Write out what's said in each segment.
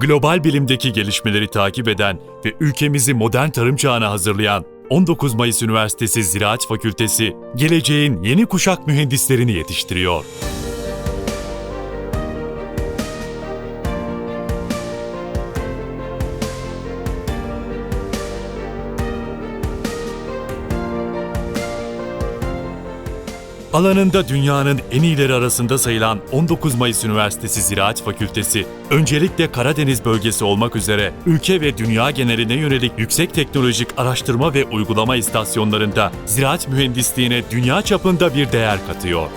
global bilimdeki gelişmeleri takip eden ve ülkemizi modern tarım çağına hazırlayan 19 Mayıs Üniversitesi Ziraat Fakültesi, geleceğin yeni kuşak mühendislerini yetiştiriyor. Alanında dünyanın en iyileri arasında sayılan 19 Mayıs Üniversitesi Ziraat Fakültesi, öncelikle Karadeniz bölgesi olmak üzere ülke ve dünya geneline yönelik yüksek teknolojik araştırma ve uygulama istasyonlarında ziraat mühendisliğine dünya çapında bir değer katıyor.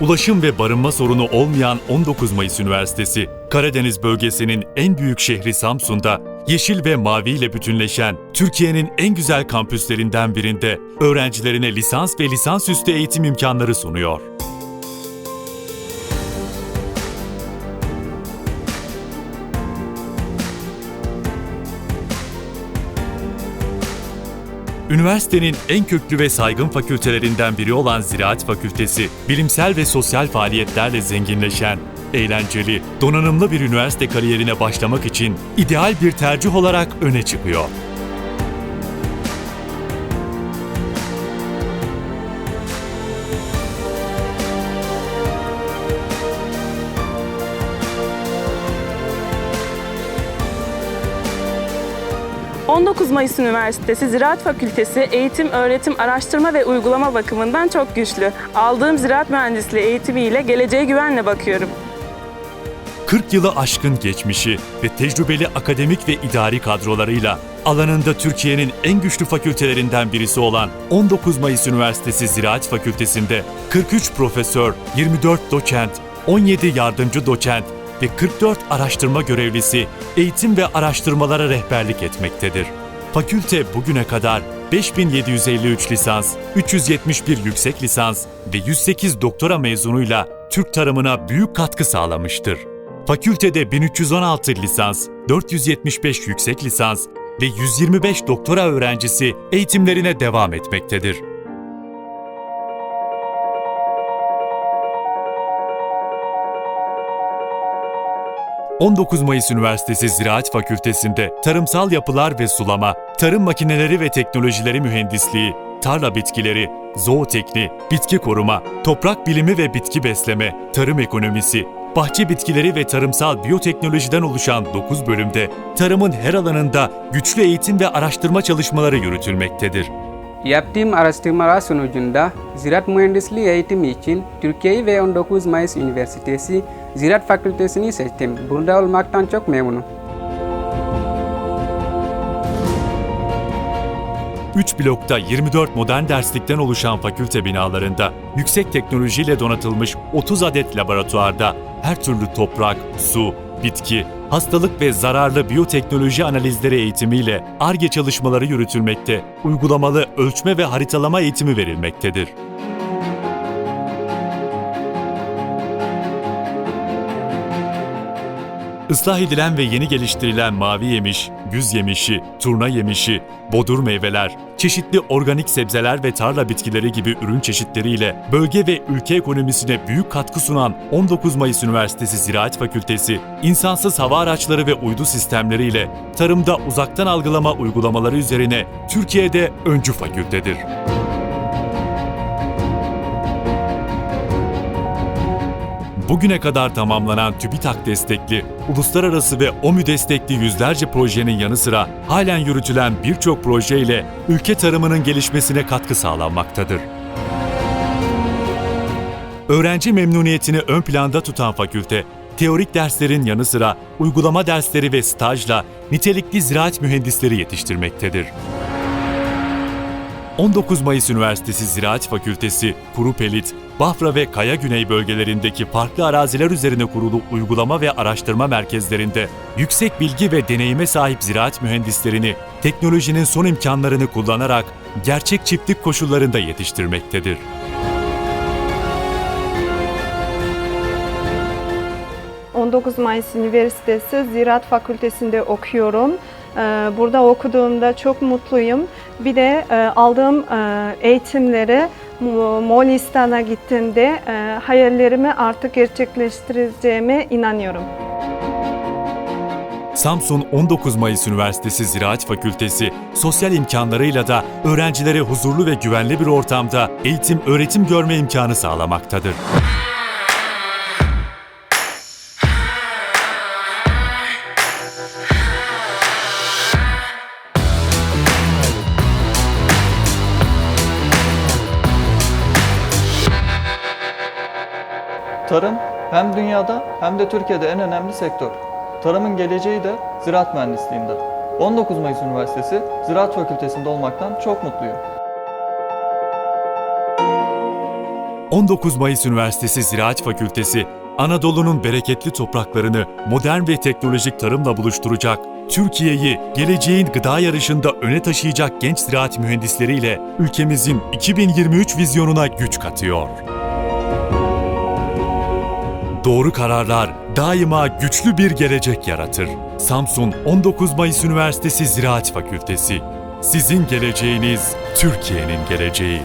Ulaşım ve barınma sorunu olmayan 19 Mayıs Üniversitesi, Karadeniz bölgesinin en büyük şehri Samsun'da yeşil ve mavi ile bütünleşen Türkiye'nin en güzel kampüslerinden birinde öğrencilerine lisans ve lisansüstü eğitim imkanları sunuyor. Üniversitenin en köklü ve saygın fakültelerinden biri olan Ziraat Fakültesi, bilimsel ve sosyal faaliyetlerle zenginleşen, eğlenceli, donanımlı bir üniversite kariyerine başlamak için ideal bir tercih olarak öne çıkıyor. Hı. 19 Mayıs Üniversitesi Ziraat Fakültesi eğitim, öğretim, araştırma ve uygulama bakımından çok güçlü. Aldığım ziraat mühendisliği eğitimiyle geleceğe güvenle bakıyorum. 40 yılı aşkın geçmişi ve tecrübeli akademik ve idari kadrolarıyla alanında Türkiye'nin en güçlü fakültelerinden birisi olan 19 Mayıs Üniversitesi Ziraat Fakültesi'nde 43 profesör, 24 doçent, 17 yardımcı doçent ve 44 araştırma görevlisi eğitim ve araştırmalara rehberlik etmektedir. Fakülte bugüne kadar 5753 lisans, 371 yüksek lisans ve 108 doktora mezunuyla Türk tarımına büyük katkı sağlamıştır. Fakültede 1316 lisans, 475 yüksek lisans ve 125 doktora öğrencisi eğitimlerine devam etmektedir. ...19 Mayıs Üniversitesi Ziraat Fakültesi'nde tarımsal yapılar ve sulama, tarım makineleri ve teknolojileri mühendisliği, tarla bitkileri, zootekni, bitki koruma, toprak bilimi ve bitki besleme, tarım ekonomisi, bahçe bitkileri ve tarımsal biyoteknolojiden oluşan 9 bölümde tarımın her alanında güçlü eğitim ve araştırma çalışmaları yürütülmektedir. Yaptığım araştırmalar sonucunda ziraat mühendisliği eğitimi için Türkiye ve 19 Mayıs Üniversitesi Ziraat Fakültesini seçtim. Burada olmaktan çok memnunum. 3 blokta 24 modern derslikten oluşan fakülte binalarında yüksek teknolojiyle donatılmış 30 adet laboratuvarda her türlü toprak, su, bitki, hastalık ve zararlı biyoteknoloji analizleri eğitimiyle ARGE çalışmaları yürütülmekte, uygulamalı ölçme ve haritalama eğitimi verilmektedir. Islah edilen ve yeni geliştirilen mavi yemiş, güz yemişi, turna yemişi, bodur meyveler, çeşitli organik sebzeler ve tarla bitkileri gibi ürün çeşitleriyle bölge ve ülke ekonomisine büyük katkı sunan 19 Mayıs Üniversitesi Ziraat Fakültesi, insansız hava araçları ve uydu sistemleriyle tarımda uzaktan algılama uygulamaları üzerine Türkiye'de öncü fakültedir. Bugüne kadar tamamlanan TÜBİTAK destekli, uluslararası ve OMÜ destekli yüzlerce projenin yanı sıra halen yürütülen birçok projeyle ülke tarımının gelişmesine katkı sağlanmaktadır. Öğrenci memnuniyetini ön planda tutan fakülte, teorik derslerin yanı sıra uygulama dersleri ve stajla nitelikli ziraat mühendisleri yetiştirmektedir. 19 Mayıs Üniversitesi Ziraat Fakültesi, Kuru Pelit, Bafra ve Kaya Güney bölgelerindeki farklı araziler üzerine kurulu uygulama ve araştırma merkezlerinde yüksek bilgi ve deneyime sahip ziraat mühendislerini teknolojinin son imkanlarını kullanarak gerçek çiftlik koşullarında yetiştirmektedir. ...19 Mayıs Üniversitesi Ziraat Fakültesi'nde okuyorum. Ee, Burada okuduğumda çok mutluyum. Bir de e, aldığım e, eğitimleri Moğolistan'a gittiğimde e, hayallerimi artık gerçekleştireceğime inanıyorum. Samsun 19 Mayıs Üniversitesi Ziraat Fakültesi sosyal imkanlarıyla da öğrencilere huzurlu ve güvenli bir ortamda eğitim öğretim görme imkanı sağlamaktadır. Tarım hem dünyada hem de Türkiye'de en önemli sektör. Tarımın geleceği de ziraat mühendisliğinde. 19 Mayıs Üniversitesi Ziraat Fakültesinde olmaktan çok mutluyum. 19 Mayıs Üniversitesi Ziraat Fakültesi, Anadolu'nun bereketli topraklarını modern ve teknolojik tarımla buluşturacak, Türkiye'yi geleceğin gıda yarışında öne taşıyacak genç ziraat mühendisleriyle ülkemizin 2023 vizyonuna güç katıyor. Doğru kararlar daima güçlü bir gelecek yaratır. Samsun 19 Mayıs Üniversitesi Ziraat Fakültesi. Sizin geleceğiniz Türkiye'nin geleceği.